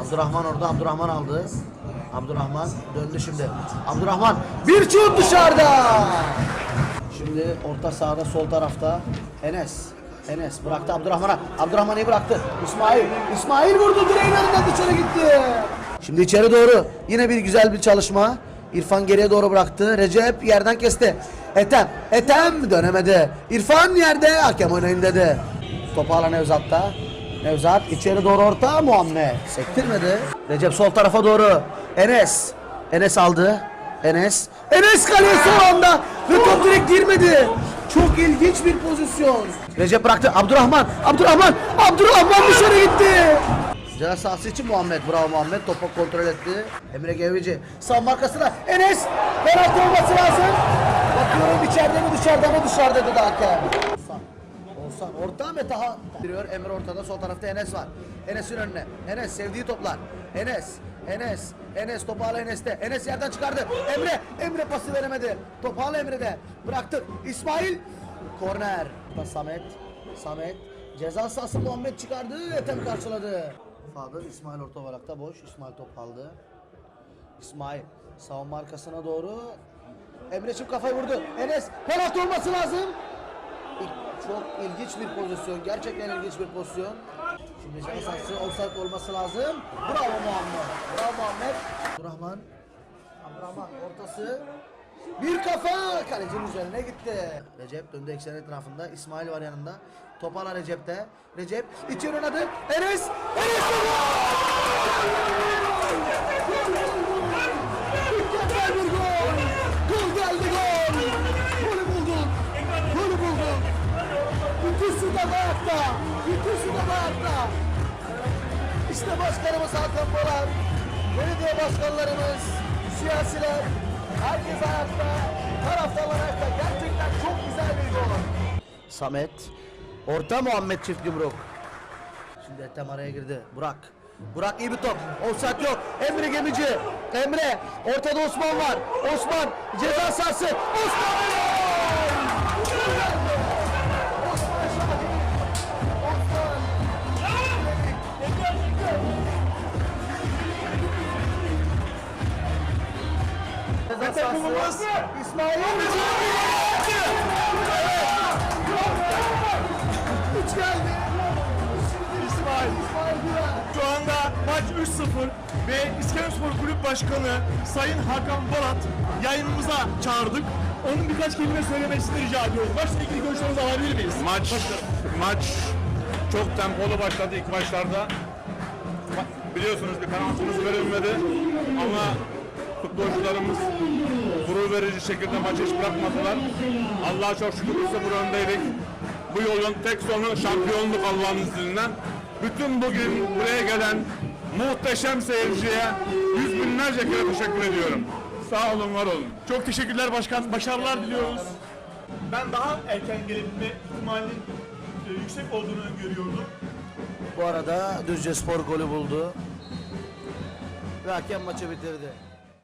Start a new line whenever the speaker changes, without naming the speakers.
Abdurrahman orada. Abdurrahman aldı. Abdurrahman döndü şimdi. Abdurrahman bir şut dışarıda. Şimdi orta sahada sol tarafta Enes. Enes bıraktı Abdurrahman'a. Abdurrahman iyi bıraktı. İsmail. İsmail vurdu direğin önünden dışarı gitti. Şimdi içeri doğru. Yine bir güzel bir çalışma. İrfan geriye doğru bıraktı. Recep yerden kesti. Etem. Etem dönemedi. İrfan yerde. Hakem oynayın dedi. Topu alan Nevzat'ta. Nevzat içeri doğru orta Muhammed. Sektirmedi. Recep sol tarafa doğru. Enes. Enes aldı. Enes. Enes kaleye son anda. Ve top direkt girmedi. Çok ilginç bir pozisyon. Recep bıraktı. Abdurrahman. Abdurrahman. Abdurrahman dışarı gitti. Ceza sahası için Muhammed. Bravo Muhammed. Topu kontrol etti. Emre Gevrici. Sağ markasına. Enes. Penaltı olması lazım. Bakıyorum içeride mi dışarıda mı dışarıda dedi hakem. Oğuzhan orta ve daha giriyor. Emre ortada sol tarafta Enes var. Enes'in önüne. Enes sevdiği toplar. Enes. Enes. Enes topu hala Enes'te. Enes yerden çıkardı. Emre. Emre pası veremedi. Topu hala Emre'de. Bıraktı. İsmail. Korner. Samet. Samet. Ceza sahası Muhammed çıkardı. Ethem karşıladı. Fadır İsmail orta olarak da boş. İsmail top aldı. İsmail savunma arkasına doğru. Emre çift kafayı vurdu. Enes penaltı olması lazım. Çok ilginç bir pozisyon. Gerçekten ilginç bir pozisyon. Şimdi sahası offside olması lazım. Bravo Muhammed. Bravo Muhammed. Abdurrahman. Abdurrahman ortası. Bir kafa kalecinin üzerine gitti. Recep döndü eksen etrafında. İsmail var yanında. Topala Recep'te. Recep içeri oynadı. Enes. Enes Mükemmel bir. Gol İşte başkanımız Hakan Polat. Belediye başkanlarımız, siyasiler, herkes ayakta. Taraftarlar ayakta. Gerçekten çok güzel bir gol. Samet. Orta Muhammed çift yumruk. Şimdi Ethem araya girdi. Burak. Burak iyi bir top. Offside yok. Emre Gemici. Emre. Ortada Osman var. Osman. Ceza sahası. Osman Sahası. İsmail. Üç geldi.
İsmail. Şu anda maç 3-0 ve İskenderspor Kulüp Başkanı Sayın Hakan Balat yayınımıza çağırdık. Onun birkaç kelime söylemesini rica ediyoruz. Maçla ilgili görüşlerinizi alabilir miyiz?
Maç maç çok tempolu başladı ilk başlarda. Ma- Biliyorsunuz bir penaltımız verilmedi ama futbolcularımız gurur verici şekilde maçı hiç bırakmadılar. Allah'a çok şükür biz de bu öndeydik. Bu yolun tek sonu şampiyonluk Allah'ın izniyle. Bütün bugün buraya gelen muhteşem seyirciye yüz binlerce kere teşekkür ediyorum. Sağ olun, var olun.
Çok teşekkürler başkan. Başarılar diliyoruz. Ben daha erken gelebilme ihtimalinin e, yüksek olduğunu öngörüyordum.
Bu arada Düzce Spor golü buldu. Ve hakem maçı bitirdi.